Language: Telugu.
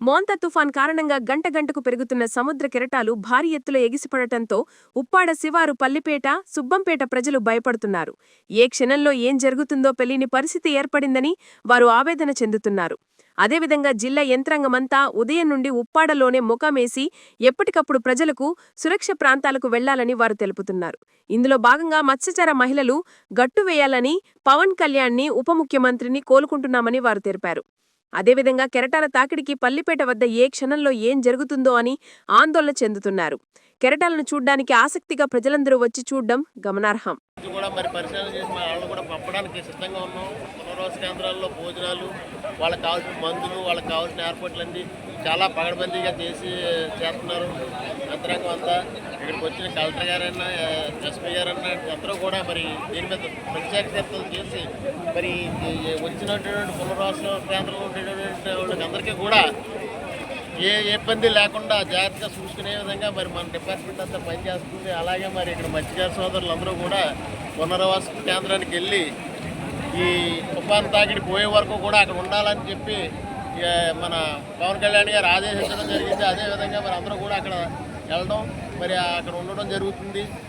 మోంత తుఫాన్ కారణంగా గంట గంటకు పెరుగుతున్న సముద్ర కెరటాలు భారీ ఎత్తులో ఎగిసిపడటంతో ఉప్పాడ శివారు పల్లిపేట సుబ్బంపేట ప్రజలు భయపడుతున్నారు. ఏ క్షణంలో ఏం జరుగుతుందో పెళ్ళిని పరిస్థితి ఏర్పడిందని వారు ఆవేదన చెందుతున్నారు. అదేవిధంగా జిల్లా యంత్రాంగమంతా ఉదయం నుండి ఉప్పాడలోనే ముఖమేసి ఎప్పటికప్పుడు ప్రజలకు సురక్ష ప్రాంతాలకు వెళ్ళాలని వారు తెలుపుతున్నారు. ఇందులో భాగంగా మత్స్యచార మహిళలు గట్టు వేయాలని పవన్ కళ్యాణ్ని ఉప ముఖ్యమంత్రిని కోలుకుంటున్నామని వారు తెలిపారు. అదేవిధంగా కెరటాల తాకిడికి పల్లిపేట వద్ద ఏ క్షణంలో ఏం జరుగుతుందో అని ఆందోళన చెందుతున్నారు. కెరటాలను చూడ్డానికి ఆసక్తిగా ప్రజలందరూ వచ్చి చూడ్డం గమనార్హం. కూడా మరి పరిశీలన చేసి మా వాళ్ళు కూడా పంపడానికి సిద్ధంగా ఉన్నాం. పునర్వాస కేంద్రాల్లో భోజనాలు వాళ్ళకి కావాల్సిన మందులు వాళ్ళకి కావాల్సిన ఏర్పాట్లన్నీ చాలా పగడబందీగా చేసి చేస్తున్నారు. యంత్రాంగం అంతా ఇక్కడికి వచ్చిన కలెక్టర్ గారైనా ఎస్పీ గారైనా అందరూ కూడా మరి దీని మీద ప్రత్యేక చర్చలు చేసి మరి వచ్చినటువంటి పునర్వాస కేంద్రంలో ఉండేటువంటి వాళ్ళకి అందరికీ కూడా ఏ ఏ ఇబ్బంది లేకుండా జాగ్రత్తగా చూసుకునే విధంగా మరి మన డిపార్ట్మెంట్ అంతా పనిచేస్తుంది. అలాగే మరి ఇక్కడ మత్స్యకార సోదరులు అందరూ కూడా పునరావాస కేంద్రానికి వెళ్ళి ఈ తుఫాను తాకిడి పోయే వరకు కూడా అక్కడ ఉండాలని చెప్పి మన పవన్ కళ్యాణ్ గారు ఆదేశించడం జరిగింది. అదేవిధంగా మరి అందరూ కూడా అక్కడ వెళ్ళడం మరి అక్కడ ఉండడం జరుగుతుంది.